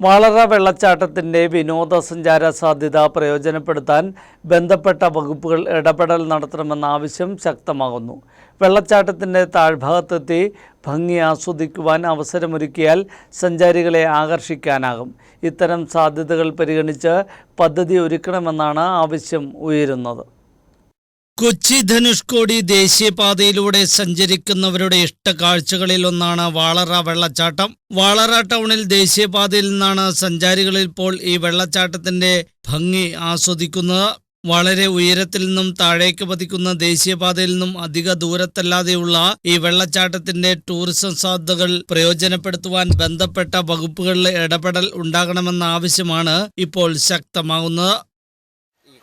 വാളറ വെള്ളച്ചാട്ടത്തിന്റെ വിനോദസഞ്ചാര സാധ്യത പ്രയോജനപ്പെടുത്താൻ ബന്ധപ്പെട്ട വകുപ്പുകൾ ഇടപെടൽ നടത്തണമെന്ന ആവശ്യം ശക്തമാകുന്നു. വെള്ളച്ചാട്ടത്തിന്റെ താഴ്ഭാഗത്തെത്തി ഭംഗി ആസ്വദിക്കുവാൻ അവസരമൊരുക്കിയാൽ സഞ്ചാരികളെ ആകർഷിക്കാനാകും. ഇത്തരം സാധ്യതകൾ പരിഗണിച്ച് പദ്ധതി ഒരുക്കണമെന്നാണ് ആവശ്യം ഉയരുന്നത്. കൊച്ചി ധനുഷ്കോടി ദേശീയപാതയിലൂടെ സഞ്ചരിക്കുന്നവരുടെ ഇഷ്ട കാഴ്ചകളിൽ ഒന്നാണ് വാളറ വെള്ളച്ചാട്ടം. വാളറ ടൗണിൽ ദേശീയപാതയിൽ നിന്നാണ് സഞ്ചാരികളിൽ ഇപ്പോൾ ഈ വെള്ളച്ചാട്ടത്തിന്റെ ഭംഗി ആസ്വദിക്കുന്നത്. വളരെ ഉയരത്തിൽ നിന്നും താഴേക്ക് പതിക്കുന്ന ദേശീയപാതയിൽ നിന്നും അധിക ദൂരത്തല്ലാതെയുള്ള ഈ വെള്ളച്ചാട്ടത്തിന്റെ ടൂറിസം സാധ്യതകൾ പ്രയോജനപ്പെടുത്തുവാൻ ബന്ധപ്പെട്ട വകുപ്പുകളിലെ ഇടപെടൽ ഉണ്ടാകണമെന്ന ആവശ്യമാണ് ഇപ്പോൾ ശക്തമാകുന്നത്.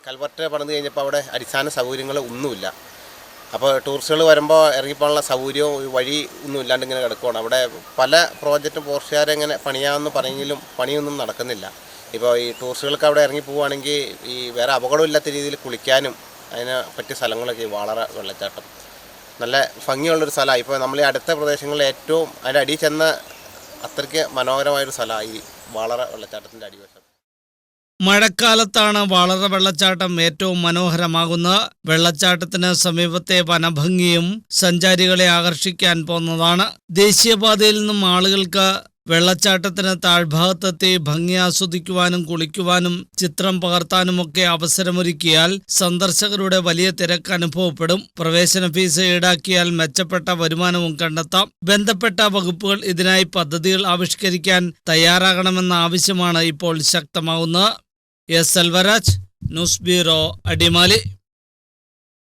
കൽവർട്ട് പണിത് കഴിഞ്ഞപ്പോൾ അവിടെ അടിസ്ഥാന സൗകര്യങ്ങൾ ഒന്നുമില്ല. അപ്പോൾ ടൂറിസ്റ്റുകൾ വരുമ്പോൾ ഇറങ്ങിപ്പോകാനുള്ള സൗകര്യവും വഴി ഒന്നും ഇല്ലാണ്ട് ഇങ്ങനെ കിടക്കുകയാണ് അവിടെ പല പ്രോജക്റ്റും പോർച്ചുകാരെ ഇങ്ങനെ പണിയാമെന്ന് പറഞ്ഞെങ്കിലും പണിയൊന്നും നടക്കുന്നില്ല. ഇപ്പോൾ ഈ ടൂറിസ്റ്റുകൾക്ക് അവിടെ ഇറങ്ങി പോവുകയാണെങ്കിൽ ഈ വേറെ അപകടമില്ലാത്ത രീതിയിൽ കുളിക്കാനും അതിന് പറ്റിയ സ്ഥലങ്ങളൊക്കെ ഈ വെള്ളച്ചാട്ടം. നല്ല ഭംഗിയുള്ളൊരു സ്ഥലമാണ്. ഇപ്പോൾ നമ്മൾ ഈ അടുത്ത പ്രദേശങ്ങളിൽ ഏറ്റവും അതിന്റെ അടിയിൽ ചെന്ന അത്രയ്ക്ക് മനോഹരമായൊരു സ്ഥലമാണ് ഈ വാളറ വെള്ളച്ചാട്ടത്തിന്റെ അടിവശം. മഴക്കാലത്താണ് വളറ വെള്ളച്ചാട്ടം ഏറ്റവും മനോഹരമാകുന്നത്. വെള്ളച്ചാട്ടത്തിന് സമീപത്തെ വനഭംഗിയും സഞ്ചാരികളെ ആകർഷിക്കാൻ പോകുന്നതാണ്. ദേശീയപാതയിൽ നിന്നും ആളുകൾക്ക് വെള്ളച്ചാട്ടത്തിന് താഴ്ഭാഗത്തെത്തി ഭംഗി ആസ്വദിക്കുവാനും കുളിക്കുവാനും ചിത്രം പകർത്താനുമൊക്കെ അവസരമൊരുക്കിയാൽ സന്ദർശകരുടെ വലിയ തിരക്ക് അനുഭവപ്പെടും. പ്രവേശന ഫീസ് ഈടാക്കിയാൽ മെച്ചപ്പെട്ട വരുമാനവും കണ്ടെത്താം. ബന്ധപ്പെട്ട വകുപ്പുകൾ ഇതിനായി പദ്ധതികൾ ആവിഷ്കരിക്കാൻ തയ്യാറാകണമെന്ന ആവശ്യമാണ് ഇപ്പോൾ ശക്തമാവുന്നത് S Selvaraj news bureau Adimali.